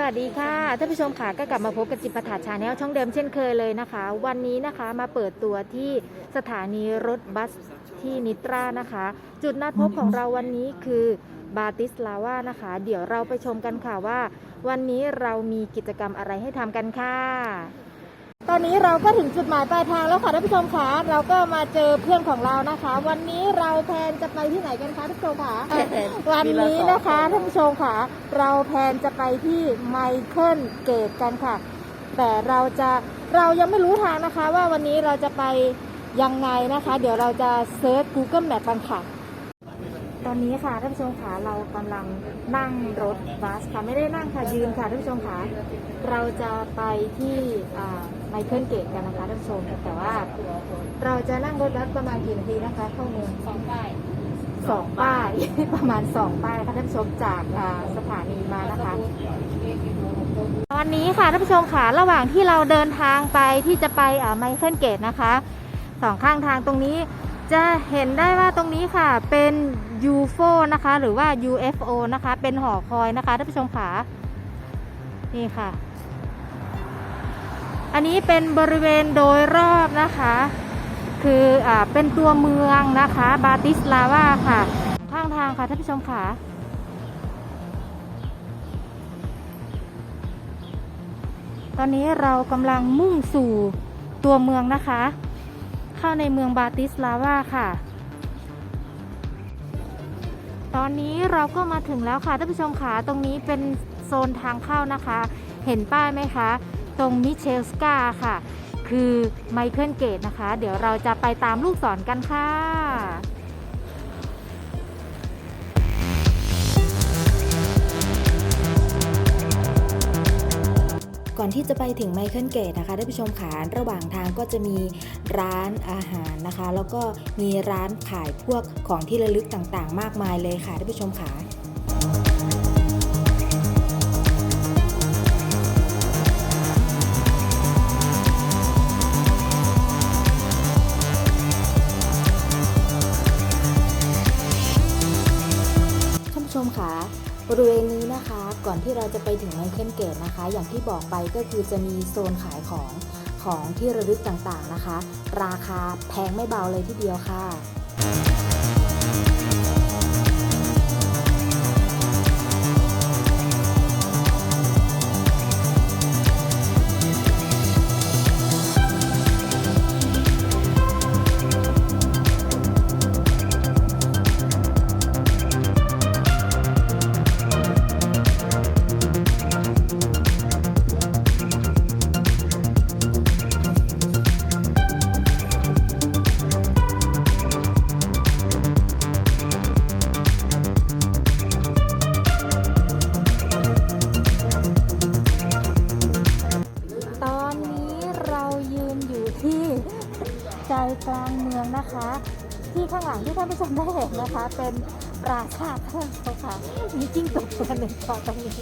สวัสดีค่ะท่านผู้ชมค่ะก็กลับมาพบกับจิปถาชาแนลช่องเดิมเช่นเคยเลยนะคะ วันนี้นะคะมาเปิดตัวที่สถานีรถบัสที่นิตรานะคะ จุดนัดพบของเราวันนี้คือบาติสลาว่านะคะ เดี๋ยวเราไปชมกันค่ะว่า วันนี้เรามีกิจกรรมอะไรให้ทำกันค่ะ ตอนนี้เราก็ถึงจุดหมายปลายทางแล้วค่ะท่านผู้ชมค่ะเราก็มาเจอเพื่อนของเรานะคะ วันนี้เราแพลนจะไปที่ไหนกันคะท่านผู้ชมค่ะวันนี้นะคะท่านผู้ชมค่ะเราแพลนจะไปที่ไมเคิลเกตกันค่ะ แต่เราจะเรายังไม่รู้ทางนะคะ ว่าวันนี้เราจะไปยังไงนะคะ เดี๋ยวเราจะเซิร์ช Google Map กันค่ะตอนนี้ค่ะท่านผู้ชมค่ะเรากำลังนั่งรถบัสค่ะไม่ได้นั่งค่ะยืนค่ะท่านผู้ชมค่ะเราจะไปที่ ไมเคิลเกตกันนะคะท่านผู้ชมแต่ว่า เราจะนั่งรถบัสประมาณกี่นาทีนะคะเข้าเมืองสองป้ายสองป้าย ประมาณสองป้ายค่ะท่านผู้ชมจากอ่าสถานีมานะคะตอนนี้ค่ะท่านผู้ชมค่ะระหว่างที่เราเดินทางไปที่จะไปไมเคิลเกตนะคะสองข้างทางตรงนี้จะเห็นได้ว่าตรงนี้ค่ะเป็น UFO นะคะหรือว่า UFO นะคะ เป็นหอคอยนะคะท่านผู้ชมค่ะนี่ค่ะ อันนี้เป็นบริเวณโดยรอบนะคะ คืออ่าเป็นตัวเมืองนะคะ บาติสลาวาค่ะ ข้างทางค่ะท่านผู้ชมค่ะตอนนี้เรากำลังมุ่งสู่ตัวเมืองนะคะ เข้าในเมืองบาติสลาวาค่ะ ตอนนี้เราก็มาถึงแล้วค่ะท่านผู้ชมค่ะตรงนี้เป็นโซนทางเข้านะคะ เห็นป้ายไหมคะ ตรงมิเชลสกาค่ะ คือไมเคิลเกตนะคะ เดี๋ยวเราจะไปตามลูกศรกันค่ะก่อนที่จะไปถึงไมเคิลเกตนะคะท่านผู้ชมขาระหว่างทางก็จะมีร้านอาหารนะคะ แล้วก็มีร้านขายพวกของที่ระลึกต่างๆ มากมายเลยค่ะท่านผู้ชมขา ก่อนที่เราจะไปถึงไมเคิลเกตนะคะ อย่างที่บอกไปก็คือจะมีโซนขายของของที่ระลึกต่างๆนะคะ ราคาแพงไม่เบาเลยทีเดียวค่ะ ข้างหลังที่ท่านผู้ชมได้เห็นนะคะ เป็นปราสาทท่านเขาค่ะมีจิ้งจกตัวหนึ่งเกาะตรงนี้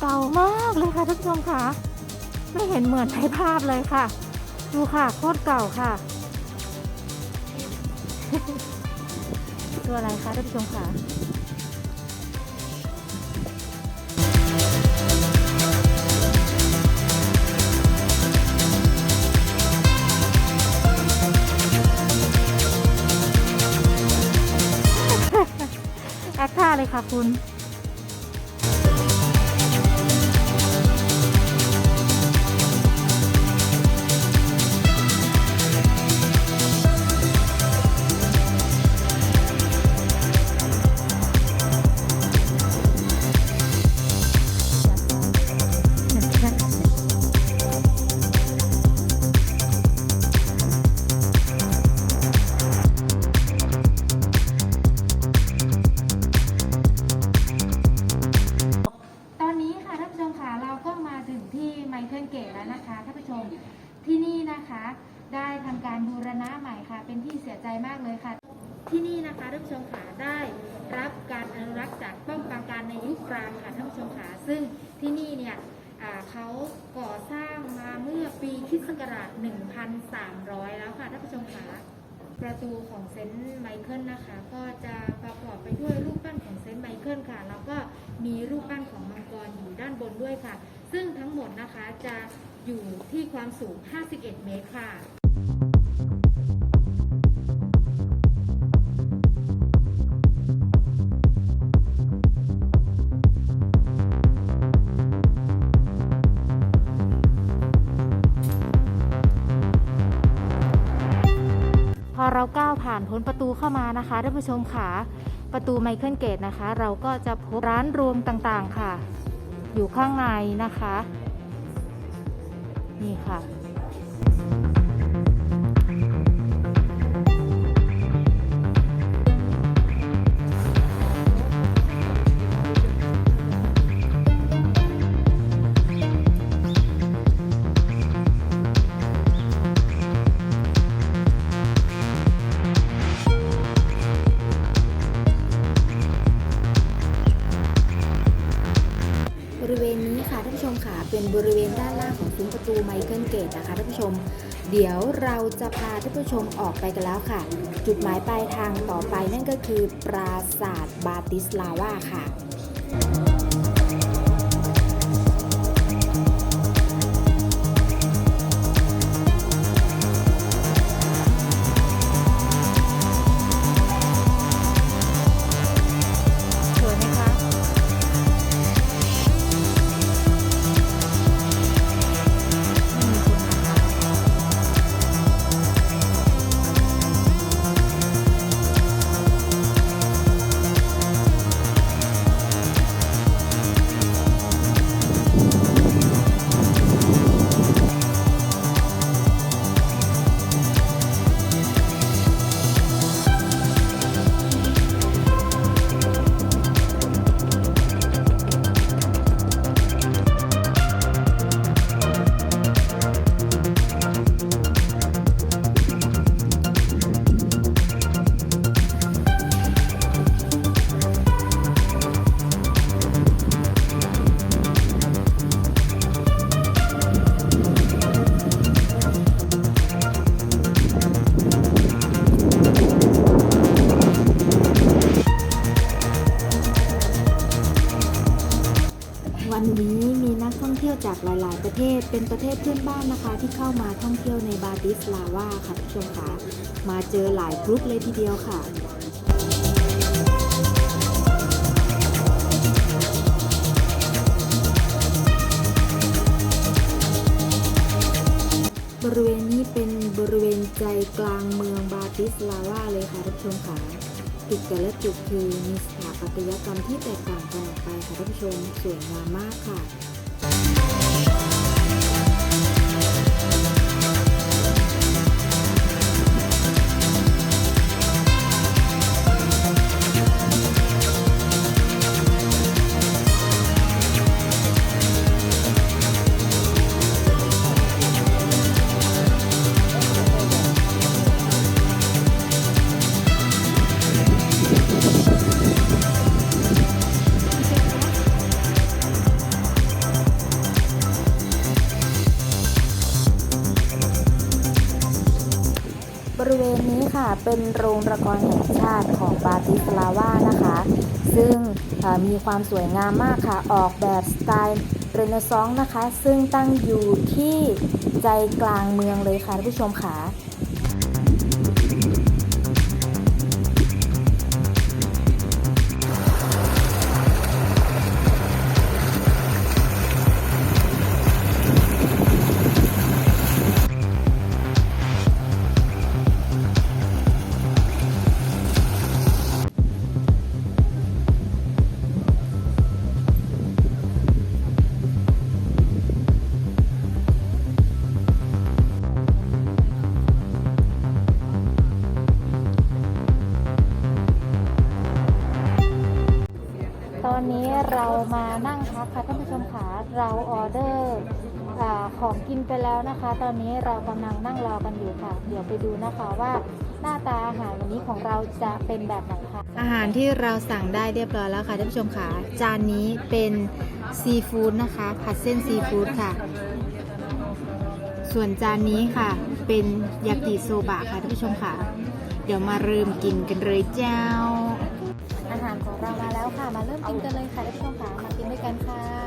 เก่ามากเลยค่ะท่านผู้ชมค่ะ ไม่เห็นเหมือนในภาพเลยค่ะ ดูค่ะโคตรเก่าค่ะ ตัวอะไรคะท่านผู้ชมค่ะแอคท่าเลยค่ะคุณ ทำการบูรณะใหม่ค่ะ เป็นที่เสียใจมากเลยค่ะ ที่นี่นะคะท่านผู้ชมค่ะได้รับการอนุรักษ์จากป้อมปราการในยุคกลางค่ะท่านผู้ชมค่ะซึ่งที่นี่เนี่ยอ่าเขาก่อสร้างมาเมื่อปีคริสต์ศักราช 1,300 แล้วค่ะท่านผู้ชมค่ะประตูของเซนต์ไมเคิลนะคะ ก็จะประกอบไปด้วยรูปปั้นของเซนต์ไมเคิลค่ะ แล้วก็มีรูปปั้นของมังกรอยู่ด้านบนด้วยค่ะ ซึ่งทั้งหมดนะคะจะอยู่ที่ความสูง 51 เมตรค่ะ พอเราก้าวผ่านพ้นประตูเข้ามานะคะท่านผู้ชมค่ะประตูไมเคิลเกตนะคะ เราก็จะพบร้านรวมต่างๆค่ะ อยู่ข้างในนะคะ นี่ค่ะ ชม เดี๋ยวเราจะพาท่านผู้ชมออกไปกันแล้วค่ะ จุดหมายปลายทางต่อไปนั่นก็คือปราสาทบาติสลาวาค่ะ เทศเป็นประเทศเพื่อนบ้านนะคะที่เข้ามาท่องเที่ยวในบาติสลาวาค่ะท่านผู้ชมค่ะมาเจอหลายกรุ๊ปเลยทีเดียวค่ะบริเวณนี้เป็นบริเวณใจกลางเมืองบาติสลาวาเลยค่ะท่านผู้ชมค่ะจุดแต่ละจุดคือมีสถาปัตยกรรมที่แตกต่างกันออกไปค่ะท่านผู้ชมสวยงามมากค่ะ เป็นโรงละครแห่งชาติของปาติสลาวานะคะ ซึ่งมีความสวยงามมากค่ะ ออกแบบสไตล์เรเนซองส์นะคะ ซึ่งตั้งอยู่ที่ใจกลางเมืองเลยค่ะท่านผู้ชมค่ะ ตอนนี้เรามานั่งพักค่ะท่านผู้ชมค่ะเราออเดอร์ของกินไปแล้วนะคะ ตอนนี้เรากำลังนั่งรอกันอยู่ค่ะ เดี๋ยวไปดูนะคะว่าหน้าตาอาหารวันนี้ของเราจะเป็นแบบไหนค่ะ อาหารที่เราสั่งได้เรียบร้อยแล้วค่ะท่านผู้ชมค่ะจานนี้เป็นซีฟู้ดนะคะ ผัดเส้นซีฟู้ดค่ะ ส่วนจานนี้ค่ะ เป็นยากิโซบะค่ะท่านผู้ชมค่ะเดี๋ยวมาเริ่มกินกันเลยเจ้า อาหารของเรามาแล้วค่ะ มาเริ่มกินกันเลยค่ะท่านผู้ชมค่ะ มากินด้วยกันค่ะ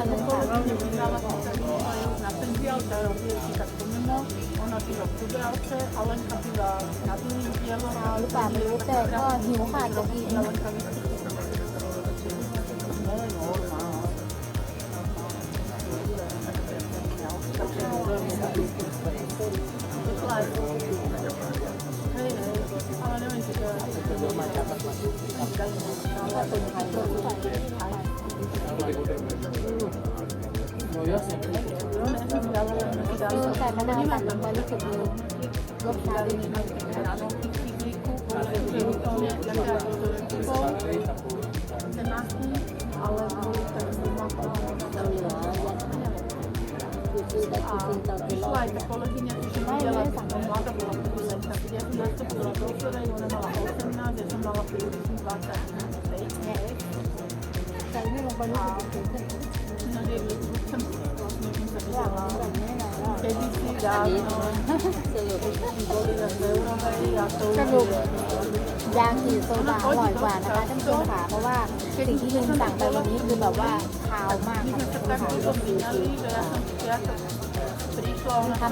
าวพุ่งขึ้นมาเลยค่ะ veľmi vyhrala aj na ten diel, tá robí si tak pomimo. Ona býva v Kudelce, a Lenka býva na druhým dielu. ข้าวหรือเปล่าไม่รู้แต่ก็หิวค่ะจะกิน Lenka vystupuje. แล้วมันจะจะมาจากเป็นไข่ต้มเออใส่มะนาวตัดลงไปรู้สึกเลยรสชาติดีมาก Išla aj tá kolegyňa, že videla, že som mladá bola študenta. Keď ja som nastúpila do Florej, ona mala 18, ja som mala približne 25. ใส่ไม่ลงไปรู้สึกถึ สรุปยางสีโซดาอร่อยกว่านะคะท่านผู้ชมค่ะเพราะว่าสิ่งที่ฮึ่งสั่งไปวันนี้คือแบบว่าคาวมากค่ะท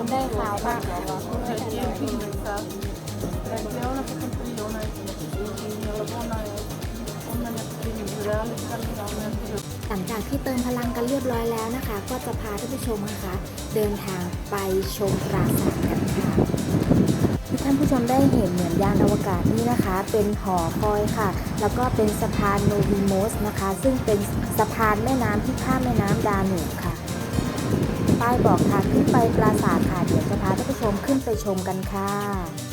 ำได้คาวมากค่ะ Grazie. หลังจากที่เติมพลังกันเรียบร้อยแล้วนะคะ ก็จะพาท่านผู้ชมนะคะ เดินทางไปชมปราสาทกันค่ะที่ท่านผู้ชมได้เห็นเหมือนยานอวกาศนี่นะคะ เป็นหอคอยค่ะ แล้วก็เป็นสะพานโนวิโมสนะคะ ซึ่งเป็นสะพานแม่น้ำที่ข้ามแม่น้ำดานูบค่ะป้ายบอกทางขึ้นไปปราสาทค่ะเดี๋ยวจะพาท่านผู้ชมขึ้นไปชมกันค่ะ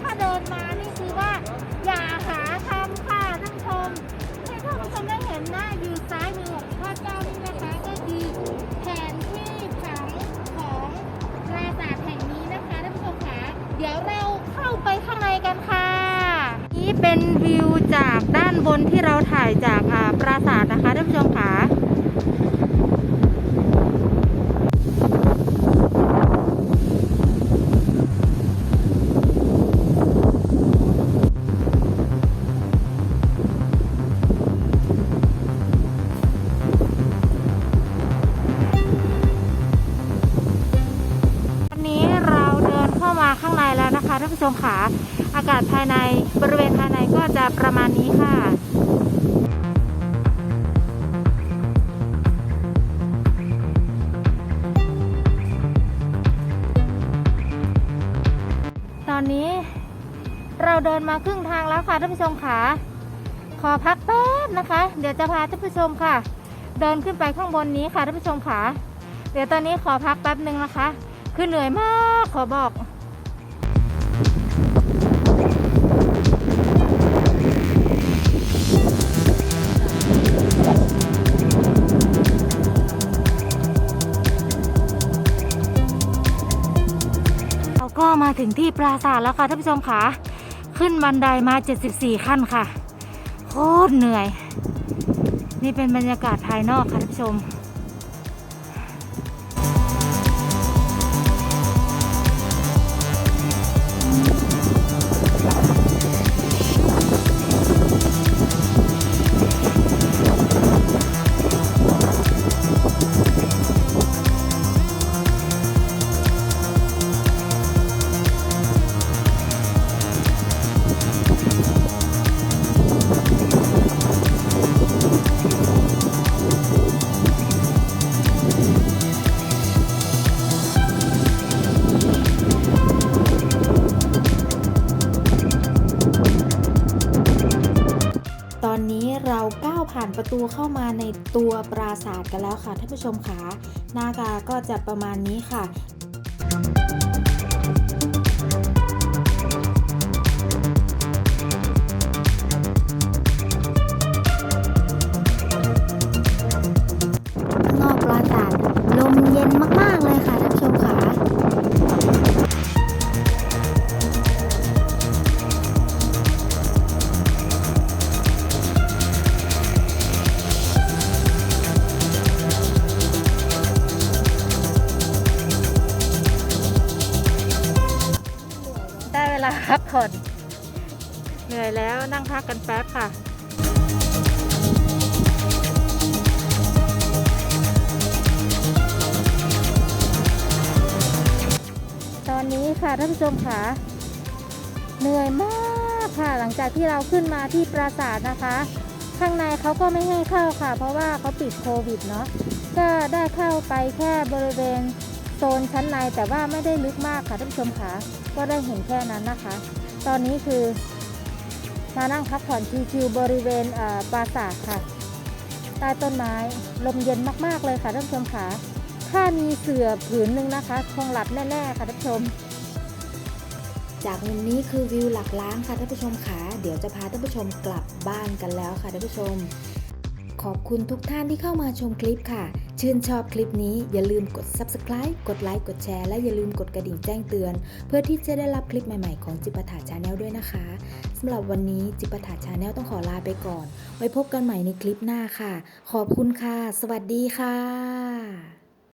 ถ้าเดินมานี่คือว่า อย่าหาทำค่ะท่านผู้ชมให้ท่านผู้ชมได้เห็นหน้าอยู่ซ้ายมือของพ่อเจ้านี่นะคะก็คือแผนที่ผังของปราสาทแห่งนี้นะคะท่านผู้ชมค่ะเดี๋ยวเราเข้าไปข้างในกันค่ะ นี่เป็นวิวจากด้านบนที่เราถ่ายจากอ่าปราสาทนะคะท่านผู้ชมค่ะ เราเดินมาครึ่งทางแล้วค่ะท่านผู้ชมค่ะขอพักแป๊บนะคะ เดี๋ยวจะพาท่านผู้ชมค่ะ เดินขึ้นไปข้างบนนี้ค่ะท่านผู้ชมค่ะเดี๋ยวตอนนี้ขอพักแป๊บหนึ่งนะคะ คือเหนื่อยมากขอบอกเราก็มาถึงที่ปราสาทแล้วค่ะท่านผู้ชมค่ะ ขึ้นบันไดมา 74 ขั้นค่ะ โคตรเหนื่อย นี่เป็นบรรยากาศภายนอกค่ะท่านผู้ชม ประตูเข้ามาในตัวปราสาทกันแล้วค่ะท่านผู้ชมค่ะหน้ากาก็จะประมาณนี้ค่ะ ท่านผู้ชมค่ะเหนื่อยมากค่ะ หลังจากที่เราขึ้นมาที่ปราสาทนะคะ ข้างในเขาก็ไม่ให้เข้าค่ะ เพราะว่าเขาปิดโควิดเนาะก็ได้เข้าไปแค่บริเวณโซนชั้นในแต่ว่าไม่ได้ลึกมากค่ะท่านผู้ชมค่ะก็ได้เห็นแค่นั้นนะคะ ตอนนี้คือ มานั่งพักผ่อนชิวๆบริเวณเปราสาทค่ะใต้ต้นไม้ลมเย็นมากๆเลยค่ะท่านผู้ชมค่ะถ้ามีเสื่อผืนหนึ่งนะคะ คงหลับแน่ๆค่ะท่านผู้ชม จากมุมนี้คือวิวหลักล้านค่ะท่านผู้ชมคะเดี๋ยวจะพาท่านผู้ชมกลับบ้านกันแล้วค่ะท่านผู้ชม ขอบคุณทุกท่านที่เข้ามาชมคลิปค่ะ ชื่นชอบคลิปนี้อย่าลืมกด subscribe กดไลค์กดแชร์และอย่าลืมกดกระดิ่งแจ้งเตือน เพื่อที่จะได้รับคลิปใหม่ๆของจิปาถาชาแนลด้วยนะคะสำหรับวันนี้จิปาถาชาแนลต้องขอลาไปก่อน ไว้พบกันใหม่ในคลิปหน้าค่ะ ขอบคุณค่ะ สวัสดีค่ะ